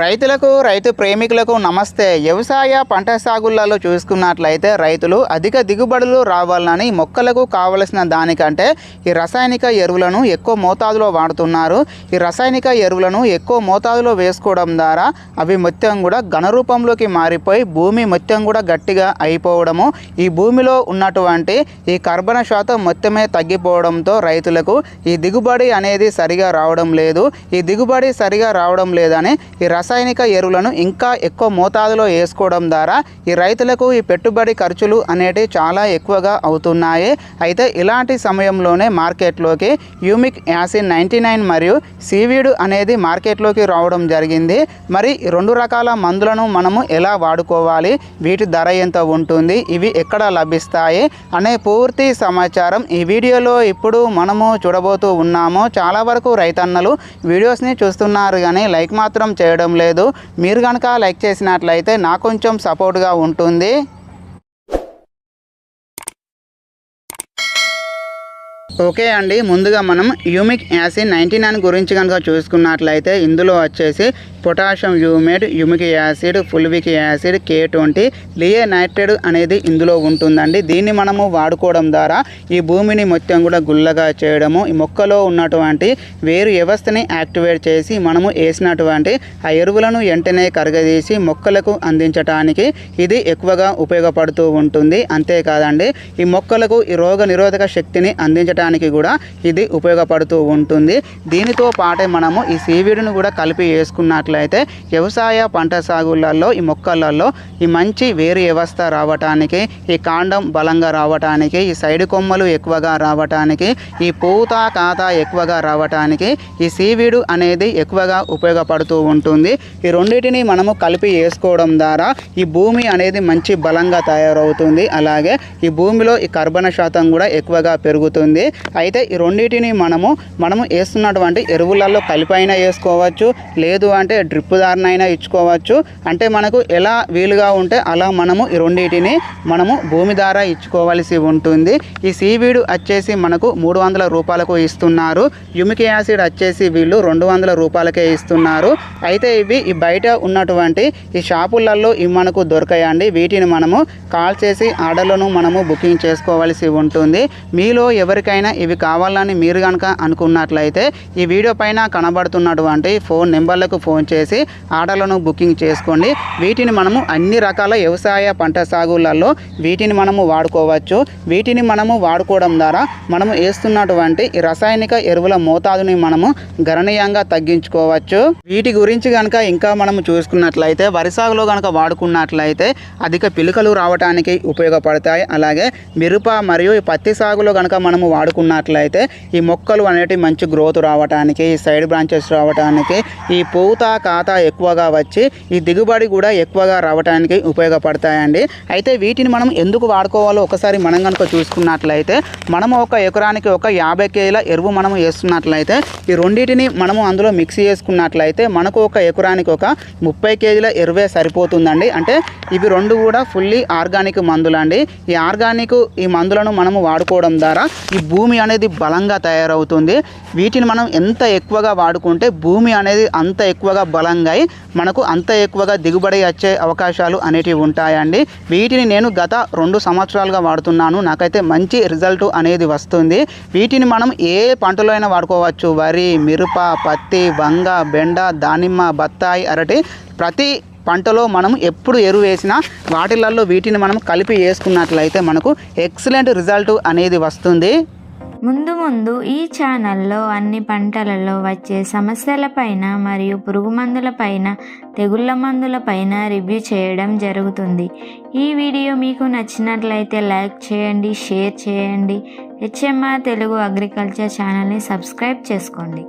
రైతులకు రైతు ప్రేమికులకు నమస్తే. వ్యవసాయ పంట సాగులలో చూసుకున్నట్లయితే రైతులు అధిక దిగుబడులు రావాలని మొక్కలకు కావలసిన దానికంటే ఈ రసాయనిక ఎరువులను ఎక్కువ మోతాదులో వాడుతున్నారు. ఈ రసాయనిక ఎరువులను ఎక్కువ మోతాదులో వేసుకోవడం ద్వారా అవి మొత్తం కూడా ఘనరూపంలోకి మారిపోయి భూమి మొత్తం కూడా గట్టిగా అయిపోవడము ఈ భూమిలో ఉన్నటువంటి ఈ కర్బన శాతం మొత్తమే తగ్గిపోవడంతో రైతులకు ఈ దిగుబడి అనేది సరిగా రావడం లేదు. ఈ దిగుబడి సరిగా రావడం లేదని ఈ రసాయనిక ఎరువులను ఇంకా ఎక్కువ మోతాదులో వేసుకోవడం ద్వారా ఈ రైతులకు ఈ పెట్టుబడి ఖర్చులు అనేటివి చాలా ఎక్కువగా అవుతున్నాయి. అయితే ఇలాంటి సమయంలోనే మార్కెట్లోకి యూమిక్ యాసిడ్ నైంటీ నైన్ మరియు సీవీడ్ అనేది మార్కెట్లోకి రావడం జరిగింది. మరి రెండు రకాల మందులను మనము ఎలా వాడుకోవాలి? వీటి ధర ఎంత ఉంటుంది? ఇవి ఎక్కడ లభిస్తాయి? అనే పూర్తి సమాచారం ఈ వీడియోలో ఇప్పుడు మనము చూడబోతూ ఉన్నాము. చాలా వరకు రైతన్నలు వీడియోస్ని చూస్తున్నారు కానీ లైక్ మాత్రం చేయడం లేదు. మీరు కనుక లైక్ చేసినట్లయితే నాకు కొంచెం సపోర్ట్గా ఉంటుంది. ఓకే అండి ముందుగా మనం యూమిక్ యాసిడ్ నైంటీ నైన్ గురించి కనుక చూసుకున్నట్లయితే ఇందులో వచ్చేసి potassium humate humic acid fulvic acid K twenty లియే నైట్రేడ్ అనేది ఇందులో ఉంటుందండి. దీన్ని మనము వాడుకోవడం ద్వారా ఈ భూమిని మొత్తం కూడా గుల్లగా చేయడము ఈ మొక్కలో ఉన్నటువంటి వేరు వ్యవస్థని యాక్టివేట్ చేసి మనము వేసినటువంటి ఆ ఎరువులను వెంటనే కరగదీసి మొక్కలకు అందించడానికి ఇది ఎక్కువగా ఉపయోగపడుతూ ఉంటుంది. అంతేకాదండి ఈ మొక్కలకు ఈ రోగ నిరోధక శక్తిని పెంచడానికి కూడా ఇది ఉపయోగపడుతూ ఉంటుంది. దీనితో పాటే మనము ఈ సీవీడును కూడా కలిపి వేసుకున్నట్లయితే వ్యవసాయ పంట సాగులలో ఈ మొక్కలలో ఈ మంచి వేరు వ్యవస్థ రావటానికి ఈ కాండం బలంగా రావటానికి ఈ సైడ్ కొమ్మలు ఎక్కువగా రావటానికి ఈ పూత కాత ఎక్కువగా రావటానికి ఈ సీవీడు అనేది ఎక్కువగా ఉపయోగపడుతూ ఉంటుంది. ఈ రెండింటిని మనము కలిపి వేసుకోవడం ద్వారా ఈ భూమి అనేది మంచి బలంగా తయారవుతుంది. అలాగే ఈ భూమిలో ఈ కర్బన శాతం కూడా ఎక్కువగా పెరుగుతుంది. అయితే ఈ రెండింటిని మనము మనము వేస్తున్నటువంటి ఎరువులలో కలిపైనా వేసుకోవచ్చు లేదు అంటే డ్రిప్ దారినైనా ఇచ్చుకోవచ్చు. అంటే మనకు ఎలా వీలుగా ఉంటే అలా మనము ఈ రెండింటిని మనము భూమి ద్వారా ఇచ్చుకోవాల్సి ఉంటుంది. ఈ సీవీడు వచ్చేసి మనకు మూడు వందల రూపాయలకు ఇస్తున్నారు. యుమిక్ యాసిడ్ వచ్చేసి వీళ్ళు రెండు వందల రూపాయలకే ఇస్తున్నారు. అయితే ఇవి ఈ బయట ఉన్నటువంటి ఈ షాపులలో ఇవి మనకు దొరకాయండి. వీటిని మనము కాల్ చేసి ఆర్డర్లను మనము బుకింగ్ చేసుకోవాల్సి ఉంటుంది. మీలో ఎవరికైనా ఇవి కావాలని మీరు కనుక అనుకున్నట్లయితే ఈ వీడియో పైన కనబడుతున్నటువంటి ఫోన్ నెంబర్లకు ఫోన్ చేసి ఆర్డర్లను బుకింగ్ చేసుకోండి. వీటిని మనము అన్ని రకాల వ్యవసాయ పంట సాగులలో వీటిని మనము వాడుకోవచ్చు. వీటిని మనము వాడుకోవడం ద్వారా మనము వేస్తున్నటువంటి రసాయనిక ఎరువుల మోతాదుని మనము గణనీయంగా తగ్గించుకోవచ్చు. వీటి గురించి కనుక ఇంకా మనము చూసుకున్నట్లయితే వరి సాగులో కనుక వాడుకున్నట్లయితే అధిక పిలుకలు రావడానికి ఉపయోగపడతాయి. అలాగే మిరప మరియు పత్తి సాగులో కనుక మనము వాడుకున్నట్లయితే ఈ మొక్కలు అనేటివి మంచి గ్రోత్ రావడానికి ఈ సైడ్ బ్రాంచెస్ రావడానికి ఈ పూత కాత ఎక్కువగా వచ్చి ఈ దిగుబడి కూడా ఎక్కువగా రావడానికి ఉపయోగపడతాయండి. అయితే వీటిని మనం ఎందుకు వాడుకోవాలో ఒకసారి మనం కనుక చూసుకున్నట్లయితే మనము ఒక ఎకరానికి ఒక యాభై కేజీల ఎరువు మనము వేస్తున్నట్లయితే ఈ రెండింటిని మనము అందులో మిక్స్ చేసుకున్నట్లయితే మనకు ఒక ఎకరానికి ఒక ముప్పై కేజీల ఎరువే సరిపోతుందండి. అంటే ఇవి రెండు కూడా ఫుల్లీ ఆర్గానిక్ మందులండి. ఈ ఆర్గానిక్ ఈ మందులను మనము వాడుకోవడం ద్వారా ఈ భూమి అనేది బలంగా తయారవుతుంది. వీటిని మనం ఎంత ఎక్కువగా వాడుకుంటే భూమి అనేది అంత ఎక్కువగా బలంగా అయి మనకు అంత ఎక్కువగా దిగుబడి వచ్చే అవకాశాలు అనేటివి ఉంటాయండి. వీటిని నేను గత రెండు సంవత్సరాలుగా వాడుతున్నాను. నాకైతే మంచి రిజల్ట్ అనేది వస్తుంది. వీటిని మనం ఏ పంటలో అయినా వాడుకోవచ్చు. వరి మిరప పత్తి వంగ బెండ దానిమ్మ బత్తాయి అరటి ప్రతి పంటలో మనం ఎప్పుడు ఎరువు వేసినా వాటిలల్లో వీటిని మనం కలిపి వేసుకున్నట్లయితే మనకు ఎక్సలెంట్ రిజల్ట్ అనేది వస్తుంది. ముందు ముందు ఈ ఛానల్లో అన్ని పంటలలో వచ్చే సమస్యలపైన మరియు పురుగు మందులపైన తెగుళ్ళ మందులపైన రివ్యూ చేయడం జరుగుతుంది. ఈ వీడియో మీకు నచ్చినట్లయితే లైక్ చేయండి షేర్ చేయండి. హెచ్ఎంఆర్ తెలుగు అగ్రికల్చర్ ఛానల్ని సబ్స్క్రైబ్ చేసుకోండి.